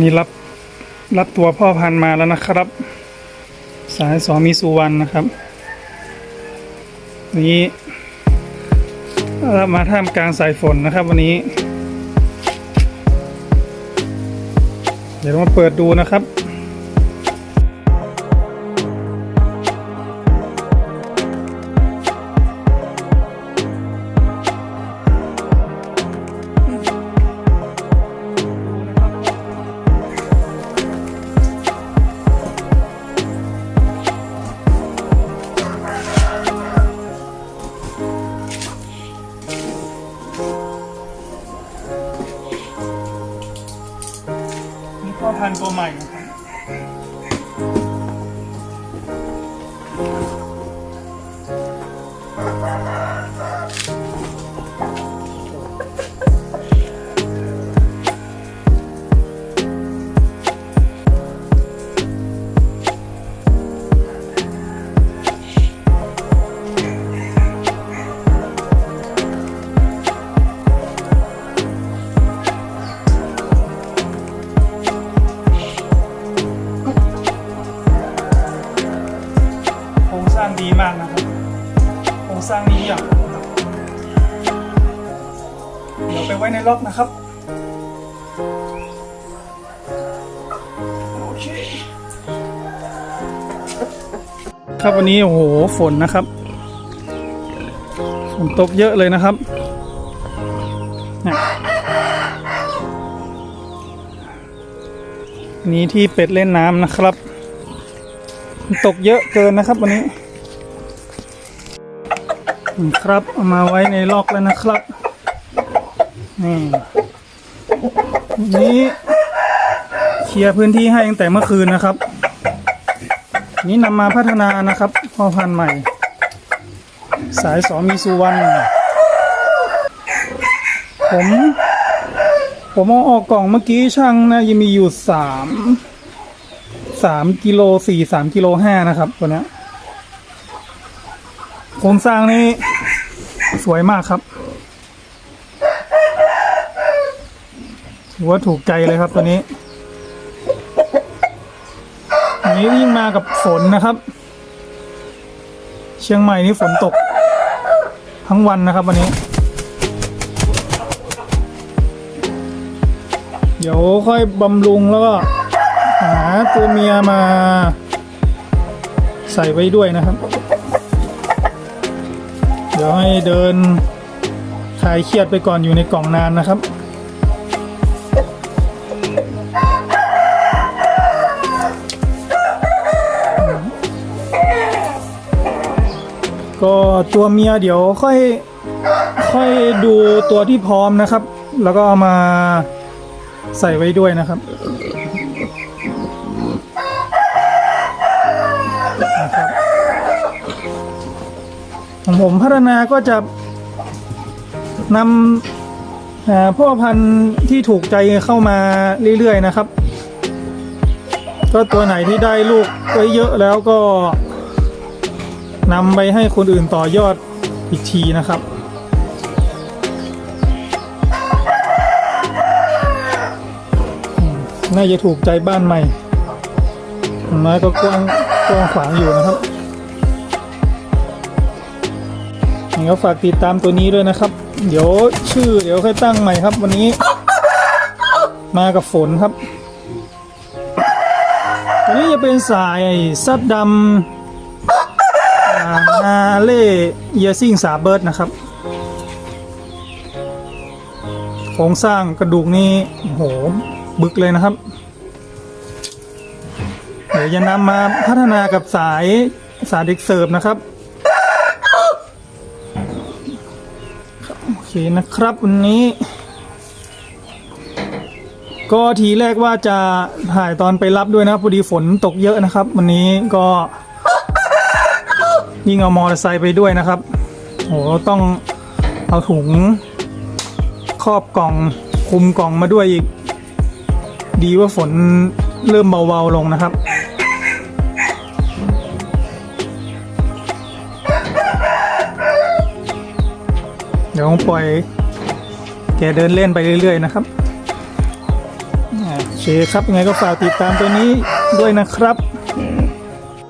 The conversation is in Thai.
นี่รับรับตัวพ่อพันธุ์มาแล้วนะครับ สายสอมีสุวรรณนะครับวันนี้รับมาท่ามกลางสายฝนนะครับ วันนี้ เดี๋ยวเรามาเปิดดูนะครับ นี่พ่ ดีมากนะครับโครงสร้างนี้อย่างครับเดี๋ยวไปไว้ในล็อกนะครับโอเคครับวันนี้โอ้โหฝนนะครับฝนตกเยอะเลยนะครับนี่ที่เป็ดเล่นน้ำนะครับ ตกเยอะเกินนะครับวันนี้ นี่ครับเอามาไว้ในล็อกแล้วนะครับนี่นี่เคลียร์พื้นที่ให้ตั้งแต่เมื่อคืนนะครับ นี่นำมาพัฒนานะครับพ่อพันธุ์ใหม่ สายสอมีสุวรรณผมผมเอาออกกล่องเมื่อกี้ช่างนะยังมีอยู่สามสามกิโลสี่สามกิโลห้านะครับตัวเนี้ย โครงสร้างนี้สวยมากครับถือว่าถูกใจเลยครับตัวนี้อันนี้ยิ่งมากับฝนนะครับ เชียงใหม่นี่ฝนตก ทั้งวันนะครับวันนี้ เดี๋ยวค่อยบำรุงแล้วก็หาตัวเมียมา ใส่ไว้ด้วยนะครับ เดี๋ยวให้เดินคลายเครียดไปก่อนอยู่ในกล่องนานนะครับ ก็ตัวเมียเดี๋ยวค่อย ค่อยดูตัวที่พร้อมนะครับ แล้วก็เอามาใส่ไว้ด้วยนะครับนะครับ ของผมพัฒนาก็จะนำพ่อพันธุ์ที่ถูกใจเข้ามาเรื่อยๆนะครับ ก็ตัวไหนที่ได้ลูกไว้เยอะแล้วก็นำไปให้คนอื่นต่อยอดอีกทีนะครับน่าจะถูกใจบ้านใหม่อย่าน้อยก็กว้างกว้างขวางอยู่นะครับ ยังก็ฝากติดตามตัวนี้ด้วยนะครับ เดี๋ยวชื่อเดี๋ยวค่อยตั้งใหม่ครับ วันนี้ มากับฝนครับ ตัวนี้จะเป็นสายซัดดำอ่านาเล่เยซิ่งสาเบิร์ดนะครับโครงสร้างกระดูกนี่โอ้โหบึกเลยนะครับ เดี๋ยวจะนำมาพัฒนากับสายสายเด็กเสิร์ฟนะครับ โอเค นะครับวันนี้ ก็ทีแรกว่าจะถ่ายตอนไปรับด้วยนะพอดีฝนตกเยอะนะครับ วันนี้ก็ยิ่งเอามอเตอร์ไซค์ไปด้วยนะครับโหต้องเอาถุงครอบกล่องคุมกล่องมาด้วยอีก ดีว่าฝนเริ่มเบาๆลงนะครับ ดี๋ยวปล่อยแกเดินเล่นไปเรื่อย ๆ นะครับโอเคครับยังไงก็ฝากติดตามตัวนี้ด้วยนะครับ